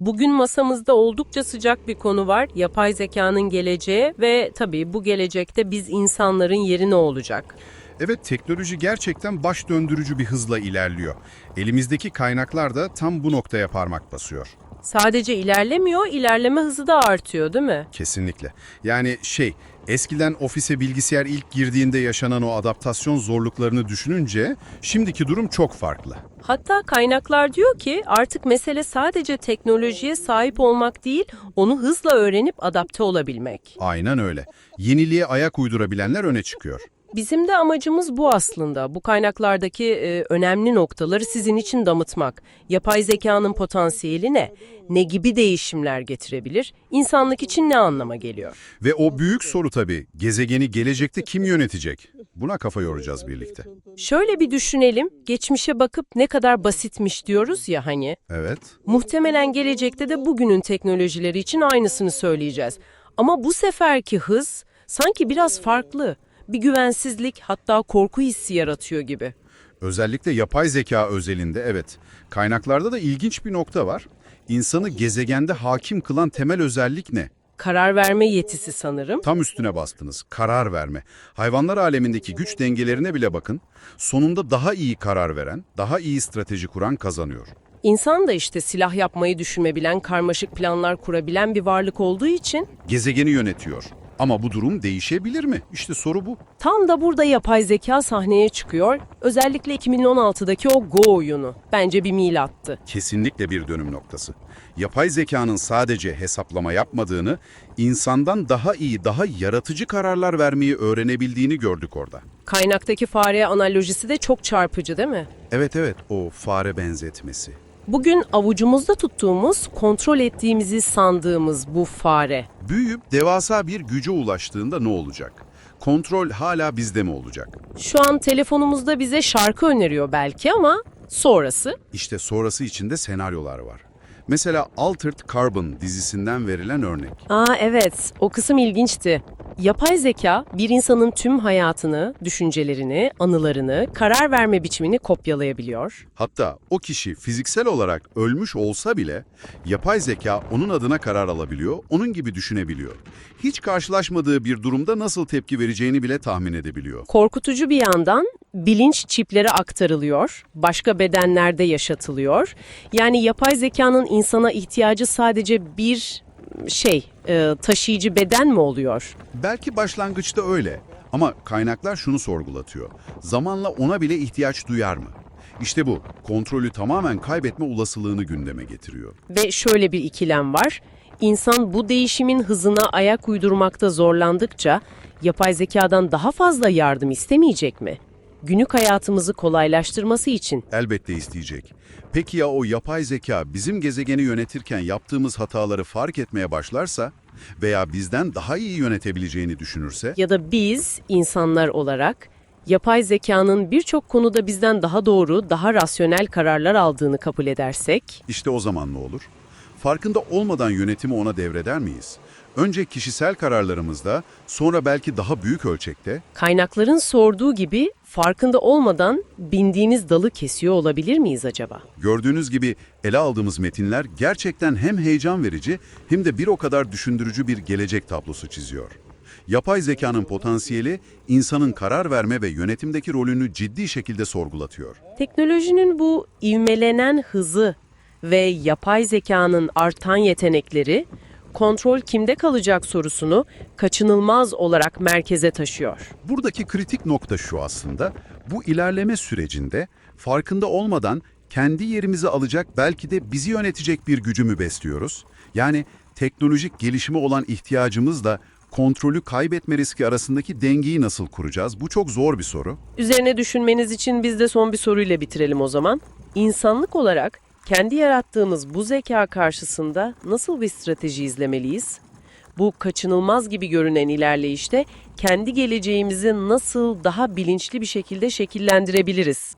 Bugün masamızda oldukça sıcak bir konu var. Yapay zekanın geleceği ve tabii bu gelecekte biz insanların yeri ne olacak? Evet teknoloji gerçekten baş döndürücü bir hızla ilerliyor. Elimizdeki kaynaklar da tam bu noktaya parmak basıyor. Sadece ilerlemiyor, ilerleme hızı da artıyor değil mi? Kesinlikle. Yani şey, eskiden ofise bilgisayar ilk girdiğinde yaşanan o adaptasyon zorluklarını düşününce şimdiki durum çok farklı. Hatta kaynaklar diyor ki artık mesele sadece teknolojiye sahip olmak değil, onu hızla öğrenip adapte olabilmek. Aynen öyle. Yeniliğe ayak uydurabilenler öne çıkıyor. Bizim de amacımız bu aslında. Bu kaynaklardaki e, önemli noktaları sizin için damıtmak. Yapay zekanın potansiyeli ne? Ne gibi değişimler getirebilir? İnsanlık için ne anlama geliyor? Ve o büyük soru tabii, gezegeni gelecekte kim yönetecek? Buna kafa yoracağız birlikte. Şöyle bir düşünelim. Geçmişe bakıp ne kadar basitmiş diyoruz ya hani. Evet. Muhtemelen gelecekte de bugünün teknolojileri için aynısını söyleyeceğiz. Ama bu seferki hız sanki biraz farklı. Bir güvensizlik hatta korku hissi yaratıyor gibi. Özellikle yapay zeka özelinde evet. Kaynaklarda da ilginç bir nokta var. İnsanı gezegende hakim kılan temel özellik ne? Karar verme yetisi sanırım. Tam üstüne bastınız. Karar verme. Hayvanlar alemindeki güç dengelerine bile bakın. Sonunda daha iyi karar veren, daha iyi strateji kuran kazanıyor. İnsan da işte silah yapmayı düşünebilen, karmaşık planlar kurabilen bir varlık olduğu için Gezegeni yönetiyor. Ama bu durum değişebilir mi? İşte soru bu. tam da burada yapay zeka sahneye çıkıyor. Özellikle 2016'daki o Go oyunu. Bence bir milattı. Kesinlikle bir dönüm noktası. Yapay zekanın sadece hesaplama yapmadığını, insandan daha iyi, daha yaratıcı kararlar vermeyi öğrenebildiğini gördük orada. Kaynaktaki fare analojisi de çok çarpıcı değil mi? Evet evet, o fare benzetmesi. Bugün avucumuzda tuttuğumuz, kontrol ettiğimizi sandığımız bu fare. Büyüyüp devasa bir güce ulaştığında ne olacak? Kontrol hala bizde mi olacak? Şu an telefonumuzda bize şarkı öneriyor belki ama sonrası İşte sonrası içinde senaryolar var. Mesela Altered Carbon dizisinden verilen örnek. Aa evet, o kısım ilginçti. Yapay zeka bir insanın tüm hayatını, düşüncelerini, anılarını, karar verme biçimini kopyalayabiliyor. Hatta o kişi fiziksel olarak ölmüş olsa bile yapay zeka onun adına karar alabiliyor, onun gibi düşünebiliyor. Hiç karşılaşmadığı bir durumda nasıl tepki vereceğini bile tahmin edebiliyor. Korkutucu bir yandan bilinç çiplere aktarılıyor, başka bedenlerde yaşatılıyor. Yani yapay zekanın insana ihtiyacı sadece bir şey, e, taşıyıcı beden mi oluyor? Belki başlangıçta öyle ama kaynaklar şunu sorgulatıyor. Zamanla ona bile ihtiyaç duyar mı? İşte bu, kontrolü tamamen kaybetme olasılığını gündeme getiriyor. Ve şöyle bir ikilem var. İnsan bu değişimin hızına ayak uydurmakta zorlandıkça yapay zekadan daha fazla yardım istemeyecek mi? Günlük hayatımızı kolaylaştırması için Elbette isteyecek. Peki ya o yapay zeka bizim gezegeni yönetirken yaptığımız hataları fark etmeye başlarsa veya bizden daha iyi yönetebileceğini düşünürse? ya da biz insanlar olarak yapay zekanın birçok konuda bizden daha doğru, daha rasyonel kararlar aldığını kabul edersek, İşte o zaman ne olur? Farkında olmadan yönetimi ona devreder miyiz? Önce kişisel kararlarımızda, sonra belki daha büyük ölçekte kaynakların sorduğu gibi farkında olmadan bindiğimiz dalı kesiyor olabilir miyiz acaba? Gördüğünüz gibi ele aldığımız metinler gerçekten hem heyecan verici hem de bir o kadar düşündürücü bir gelecek tablosu çiziyor. Yapay zekanın potansiyeli insanın karar verme ve yönetimdeki rolünü ciddi şekilde sorgulatıyor. Teknolojinin bu ivmelenen hızı ve yapay zekanın artan yetenekleri kontrol kimde kalacak sorusunu kaçınılmaz olarak merkeze taşıyor. Buradaki kritik nokta şu aslında, bu ilerleme sürecinde farkında olmadan kendi yerimizi alacak belki de bizi yönetecek bir gücü mü besliyoruz? Yani teknolojik gelişime olan ihtiyacımızla kontrolü kaybetme riski arasındaki dengeyi nasıl kuracağız? Bu çok zor bir soru. Üzerine düşünmeniz için biz de son bir soruyla bitirelim o zaman. İnsanlık olarak kendi yarattığımız bu zeka karşısında nasıl bir strateji izlemeliyiz? Bu kaçınılmaz gibi görünen ilerleyişte kendi geleceğimizi nasıl daha bilinçli bir şekilde şekillendirebiliriz?